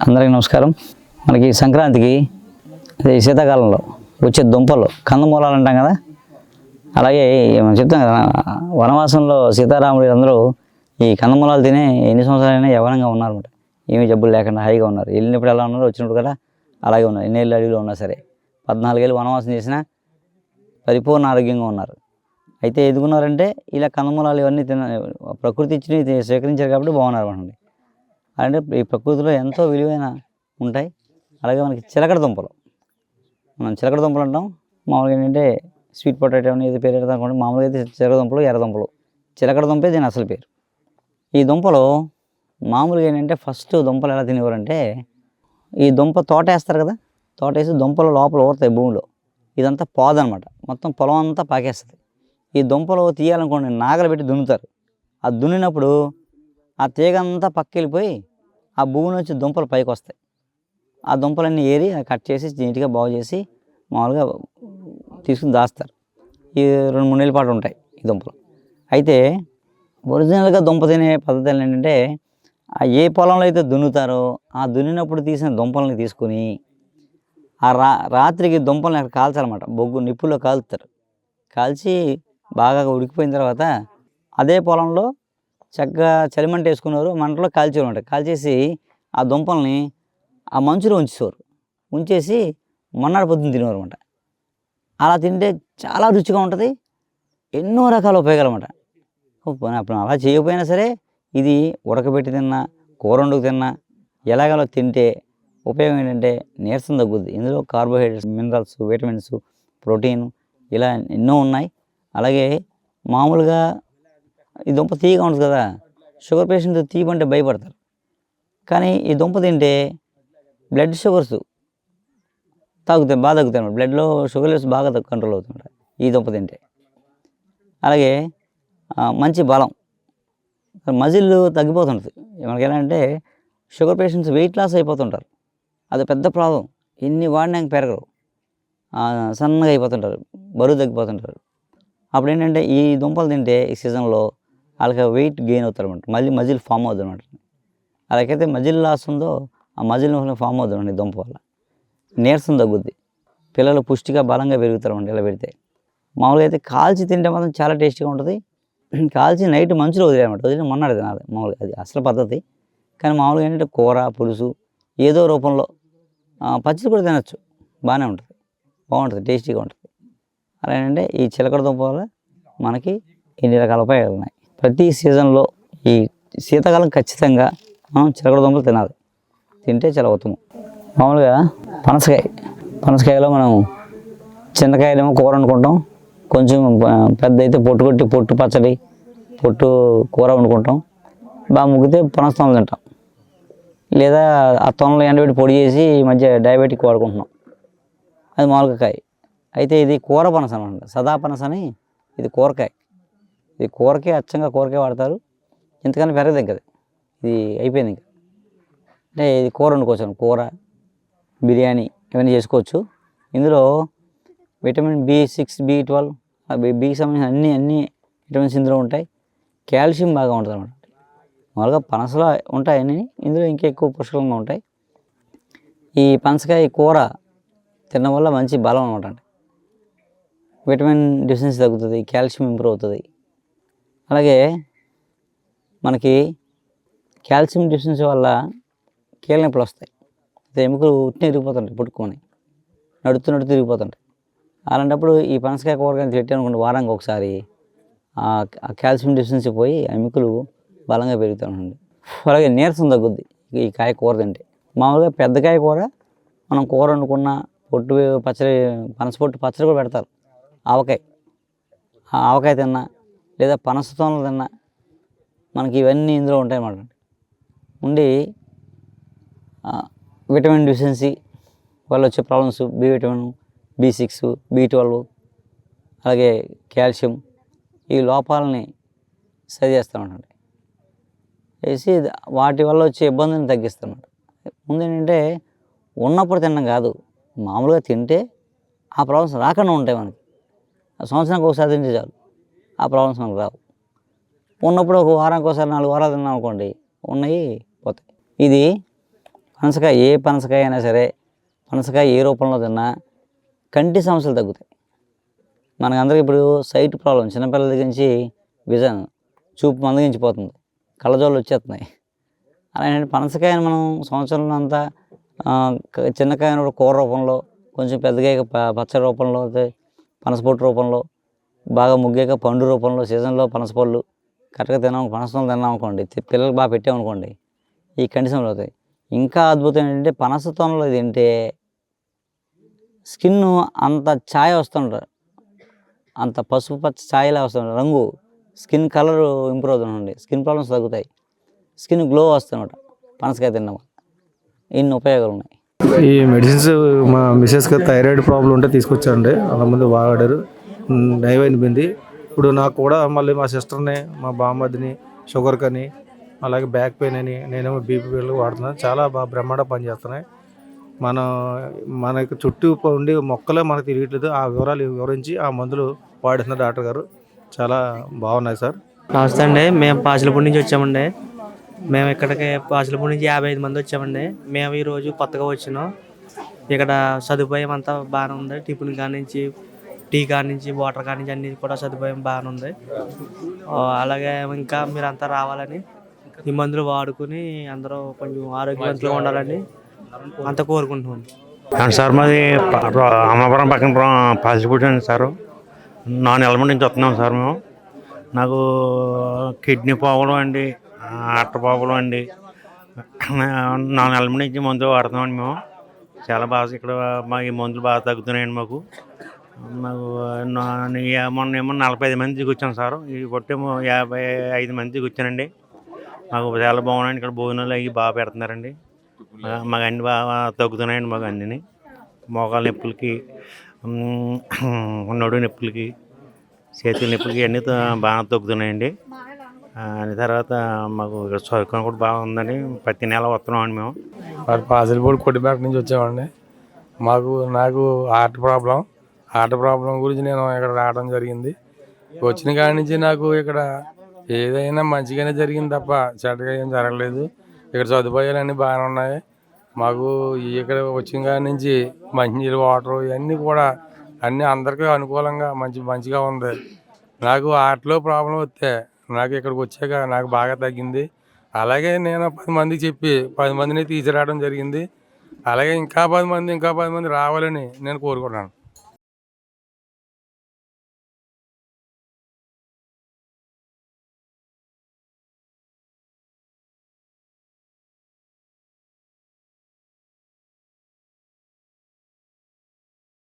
అందరికీ నమస్కారం. మనకి సంక్రాంతికి అదే శీతాకాలంలో వచ్చే దుంపలు కందమూలాలు అంటాం కదా? అలాగే మనం చెప్తాం కదా వనవాసంలో సీతారాముడు అందరూ ఈ కందమూలాలు తినే ఎన్ని సంవత్సరాలైనా యవనంగా ఉన్నారన్నమాట. ఏమీ జబ్బులు లేకుండా హైగా ఉన్నారు. వెళ్ళినప్పుడు ఎలా ఉన్నారు వచ్చినప్పుడు కూడా అలాగే ఉన్నారు. ఎన్ని ఏళ్ళు అడవిలో ఉన్నా సరే. పద్నాలుగేళ్ళు వనవాసం చేసినా పరిపూర్ణ ఆరోగ్యంగా ఉన్నారు. అయితే ఎదుగున్నారంటే ఇలా కందమూలాలు ఇవన్నీ తిన ప్రకృతి ఇచ్చి స్వీకరించారు కాబట్టి బాగున్నారు అండి అంటే ఈ ప్రకృతిలో ఎంతో విలువైన ఉంటాయి. అలాగే మనకి చిలకడ దుంపలు. మనం చిలకడ దుంపలు అంటాం. మామూలుగా ఏంటంటే స్వీట్ పొటాటో అని ఏది పేరు పెడతాం అనుకోండి మామూలుగా అయితే చిలకడ దుంపలు ఎర్ర దుంపలు. చిలకడ దుంపే దీని అసలు పేరు. ఈ దుంపలు మామూలుగా ఏంటంటే ఫస్ట్ దుంపలు ఎలా తినేవారంటే ఈ దుంప తోట వేస్తారు కదా తోట వేసి దుంపలు లోపల ఊరుతాయి భూమిలో. ఇదంతా పోదనమాట మొత్తం పొలం అంతా పాకేస్తుంది. ఈ దుంపలు తీయాలనుకోండి నాగలు పెట్టి దున్నుతారు. ఆ దున్నినప్పుడు ఆ తీగ అంతా పక్కెళ్ళిపోయి ఆ భూమి నుంచి దుంపలు పైకి వస్తాయి. ఆ దుంపలన్నీ ఏరి కట్ చేసి నీట్గా బాగు చేసి మామూలుగా తీసుకుని దాస్తారు. ఈ రెండు మూడు నెలల పాటు ఉంటాయి ఈ దుంపలు. అయితే ఒరిజినల్గా దుంప తినే పద్ధతులు ఏంటంటే ఆ ఏ పొలంలో అయితే దున్నుతారో ఆ దున్నినప్పుడు తీసిన దుంపల్ని తీసుకుని ఆ రా రాత్రికి దుంపలను అక్కడ కాల్చాలన్నమాట. బొగ్గు నిప్పుల్లో కాలుతారు కాల్చి బాగా ఉడికిపోయిన తర్వాత అదే పొలంలో చక్కగా చలిమంట వేసుకున్నారు. మంటలో కాల్చేవారు కాల్చేసి ఆ దుంపల్ని ఆ మంచులో ఉంచేవారు ఉంచేసి మొన్నటి పొద్దున్న తినేవారు అనమాట అలా తింటే చాలా రుచిగా ఉంటుంది. ఎన్నో రకాల ఉపయోగాలు అనమాట అప్పుడు అలా చేయకపోయినా సరే ఇది ఉడకబెట్టి తిన్నా కూర వండుకు తిన్నా ఎలాగలో తింటే ఉపయోగం ఏంటంటే నీరసం తగ్గుద్ది. ఇందులో కార్బోహైడ్రేట్స్ మినరల్స్ విటమిన్స్ ప్రోటీన్ ఇలా ఎన్నో ఉన్నాయి. అలాగే మామూలుగా ఈ దుంప తీయగా ఉంటుంది కదా. షుగర్ పేషెంట్ తీయమంటే భయపడతారు. కానీ ఈ దుంప తింటే బ్లడ్ షుగర్స్ తగ్గుతాయి బాగా తగ్గుతాయి అన్నమాట. బ్లడ్లో షుగర్ లెవెల్స్ బాగా కంట్రోల్ అవుతుంటాయి ఈ దుంప తింటే. అలాగే మంచి బలం. మజిల్ తగ్గిపోతుంటుంది. మనకి ఎలా అంటే షుగర్ పేషెంట్స్ వెయిట్ లాస్ అయిపోతుంటారు. అది పెద్ద ప్రాబ్లం. ఎన్ని వాడినాక పెరగరు. సన్నగా అయిపోతుంటారు. బరువు తగ్గిపోతుంటారు. అప్పుడు ఏంటంటే ఈ దుంపలు తింటే ఈ సీజన్లో వాళ్ళకి వెయిట్ గెయిన్ అవుతారనమాట మళ్ళీ మజిల్ ఫామ్ అవుతుందన్నమాట అలాగైతే మజిల్ లాస్ ఉందో ఆ మజిల్ ఫామ్ అవుతుందండి దుంప వల్ల. నీరసం తగ్గుద్ది. పిల్లలు పుష్టిగా బలంగా పెరుగుతారండి ఇలా పెడితే. మామూలుగా అయితే కాల్చి తింటే మాత్రం చాలా టేస్టీగా ఉంటుంది. కాల్చి నైట్ మంచులో వదిలేయమాట వదిలి మొన్నటి తినాలి మామూలుగా అది అసలు పద్ధతి. కానీ మామూలుగా ఏంటంటే కూర పులుసు ఏదో రూపంలో ఆ, పచ్చడి కూడా తినచ్చు. బాగానే ఉంటుంది. బాగుంటుంది టేస్టీగా ఉంటుంది. అలా ఏంటంటే ఈ చిలకడ దుంప వల్ల మనకి ఇన్ని రకాల ఉపయోగాలు ఉన్నాయి. ప్రతి సీజన్లో ఈ శీతాకాలం ఖచ్చితంగా మనం చిలకడ దుంపలు తినాలి. తింటే చాలా ఉత్తమం మామూలుగా పనసకాయ పనసకాయలో మనం చిన్నకాయలేమో కూర వండుకుంటాం. కొంచెం పెద్ద అయితే పొట్టు కొట్టి పొట్టు పచ్చడి పొట్టు కూర వండుకుంటాం. బాగా ముగ్గితే పనస తొనలు తింటాం. లేదా ఆ తొనలు ఎండబెట్టి పొడి చేసి ఈ మధ్య డయాబెటిక్ వాడుకుంటున్నాం. అది మామూలుగా కాయ. అయితే ఇది కూర పనస అనమాట సదా పనస అని ఇది కూరకాయ. ఇది కూరకే అచ్చంగా కూరకే వాడతారు. ఇంతకన్నా పెరగదు ఇంకా అది. ఇది అయిపోయింది ఇంకా. అంటే ఇది కూర వండుకోవచ్చు కూర బిర్యానీ ఇవన్నీ చేసుకోవచ్చు. ఇందులో vitamin B six B twelve బికి సంబంధించిన అన్ని అన్ని విటమిన్స్ ఇందులో ఉంటాయి. కాల్షియం బాగా ఉంటుంది అనమాట మామూలుగా పనసలో ఉంటాయని ఇందులో ఇంకా ఎక్కువ పుష్కలంగా ఉంటాయి. ఈ పనసకాయ కూర తినడం వల్ల మంచి బలం అనమాట విటమిన్ డిఫిషియన్సీ తగ్గుతుంది కాల్షియం ఇంప్రూవ్ అవుతుంది. అలాగే మనకి కాల్షియం డిఫిషియన్సీ వల్ల కీళ్ళ నొప్పులు వస్తాయి. అయితే ఎముకలు ఉట్టిన ఇరిగిపోతుంటాయి పుట్టుకొని. నడుతూ నడుతూ ఇరిగిపోతుంటాయి అలాంటప్పుడు ఈ పనసకాయ కూరగాయలు పెట్టి వారానికి ఒకసారి ఆ కాల్షియం డిఫిషియన్సీ పోయి ఆ ఎముకలు బలంగా పెరుగుతూ ఉంటుంది అలాగే నీరసం తగ్గుద్ది ఈ కాయ కూర తింటే. మామూలుగా పెద్ద కాయ కూర మనం కూర వండుకున్న పొట్టు పచ్చడి పనస పొట్టు పచ్చడి కూడా పెడతారు. ఆవకాయ. ఆ ఆవకాయ తిన్నా లేదా పనస తోనలు తిన్నా మనకి ఇవన్నీ ఇందులో ఉంటాయి అన్నమాట. ఉండి విటమిన్ డిఫిషియన్సీ వల్ల వచ్చే problems B vitamin B six B twelve అలాగే కాల్షియం ఈ లోపాలని సరి చేస్తామండి వేసి వాటి వల్ల వచ్చే ఇబ్బందిని తగ్గిస్తామన్నమాట ముందు ఏంటంటే ఉన్నప్పుడు తినడం కాదు మామూలుగా తింటే ఆ ప్రాబ్లమ్స్ రాకుండా ఉంటాయి మనకి. సంవత్సరానికి ఒకసారి తింటే చాలు. ఆ ప్రాబ్లమ్స్ మనకు రావు. ఉన్నప్పుడు ఒక వారానికి ఒకసారి నాలుగు వారాలు తిన్నాం అనుకోండి ఉన్నాయి పోతాయి. ఇది పనసకాయ ఏ పనసకాయ అయినా సరే పనసకాయ ఏ రూపంలో తిన్నా కంటి సమస్యలు తగ్గుతాయి. మనకందరికి ఇప్పుడు సైట్ ప్రాబ్లం చిన్నపిల్లల దగ్గర నుంచి విజన్ చూపు మందగించిపోతుంది కళ్ళజోళ్ళు వచ్చేస్తున్నాయి. అలాంటి పనసకాయని మనం సంవత్సరంలో అంతా చిన్నకాయను కూడా కూర రూపంలో కొంచెం పెద్దగా పచ్చడి రూపంలో అయితే పనసపొట్టు రూపంలో బాగా ముగ్గాక పండు రూపంలో సీజన్లో పనసపళ్ళు కరెక్ట్గా తిన్నాం పనసలు తిన్నాం అనుకోండి. పిల్లలకు బాగా పెట్టామనుకోండి ఈ కండిషన్లు అవుతాయి. ఇంకా అద్భుతం ఏంటంటే పనస తోనలో తింటే స్కిన్ అంత ఛాయ వస్తుంటారు అంత పసుపు పచ్చ ఛాయలా వస్తుంది రంగు స్కిన్ కలర్ ఇంప్రూవ్ అవుతుందండి స్కిన్ ప్రాబ్లమ్స్ తగ్గుతాయి. స్కిన్ గ్లో వస్తుందన్నమాట. పనసకాయ తిన్నాం ఇన్ని ఉపయోగాలు ఉన్నాయి. ఈ మెడిసిన్స్ మా మిసెస్కి థైరాయిడ్ ప్రాబ్లం ఉంటే తీసుకొచ్చారండి. అంతకుముందు వాడారు. నయం అయిపోయింది ఇప్పుడు నాకు కూడా మళ్ళీ మా సిస్టర్ని మా బామ్మదిని షుగర్ కని అలాగే బ్యాక్ పెయిన్ అని నేనేమో బీపీ పిల్లలు వాడుతున్నాను. చాలా బాగా బ్రహ్మాండ పనిచేస్తున్నాయి మనం మనకు చుట్టూ ఉండి మొక్కలే మనకు తెలియట్లేదు. ఆ వివరాలు వివరించి ఆ మందులు వాడుతున్న డాక్టర్ గారు చాలా బాగున్నాయి సార్. నమస్తే అండి. మేము పాచిలపూడి నుంచి వచ్చామండి. మేము ఇక్కడికి పాచిలపూడి నుంచి యాభై ఐదు మంది వచ్చామండి. మేము ఈరోజు కొత్తగా వచ్చినాం. ఇక్కడ సదుపాయం అంతా బాగానే ఉంది. టిఫిన్ కానించి టీ కానించి నుంచి వాటర్ కానించి అన్ని కూడా సదుపాయం బాగానే ఉంది. అలాగే ఇంకా మీరంతా రావాలని ఈ మందులు వాడుకుని అందరూ కొంచెం ఆరోగ్యవంతులుగా ఉండాలని అంతా కోరుకుంటున్నాను సార్ మాది అమ్మవరం పక్కన పాసిపూడి అండి సార్. నాలుగు నెలల నుంచి వస్తున్నాం సార్ మేము. నాకు కిడ్నీ పోవడం అండి అట్ట పోవడం అండి. నాలుగు నెలల నుంచి మందులు వాడుతున్నామండి మేము. చాలా బాగా ఇక్కడ మా ఈ మందులు బాగా తగ్గుతున్నాయండి మాకు. మాకు మొన్న ఏమో నలభై ఐదు మంది దిగొచ్చాను సార్. ఈ పొట్టేమో యాభై ఐదు మంది దిగొచ్చానండి మాకు చాలా బాగున్నాయండి. ఇక్కడ భోజనాలు అవి బాగా పెడుతున్నారండి. మాకు అన్ని బాగా తగ్గుతున్నాయండి మాకు అన్నీ మోకాల నొప్పులకి నడు నొప్పులకి చేతుల నొప్పులకి అన్నీ బాగా తగ్గుతున్నాయండి. తర్వాత మాకు ఇక్కడ సౌకర్యం కూడా బాగుందండి ప్రతి నెల వస్తున్నామండి మేము. వాడు పాసిలిపూడి కొట్టిపేట నుంచి వచ్చామండి మాకు నాకు హార్ట్ ప్రాబ్లం. హార్ట్ ప్రాబ్లం గురించి నేను ఇక్కడ రావడం జరిగింది. వచ్చిన కాడి నుంచి నాకు ఇక్కడ ఏదైనా మంచిగానే జరిగింది తప్ప చెడ్డగా ఏం జరగలేదు. ఇక్కడ సదుపాయాలు అన్నీ బాగానే ఉన్నాయి. మాకు ఇక్కడ వచ్చిన కాడి నుంచి మంచినీళ్ళు వాటర్ ఇవన్నీ కూడా అన్నీ అందరికీ అనుకూలంగా మంచి మంచిగా ఉంది. నాకు ఆటలో ప్రాబ్లం వస్తే నాకు ఇక్కడికి వచ్చాక నాకు బాగా తగ్గింది. అలాగే నేను పది మందికి చెప్పి పది మందిని తీసుకురావడం జరిగింది. అలాగే ఇంకా పది మంది ఇంకా పది మంది రావాలని నేను కోరుకుంటున్నాను.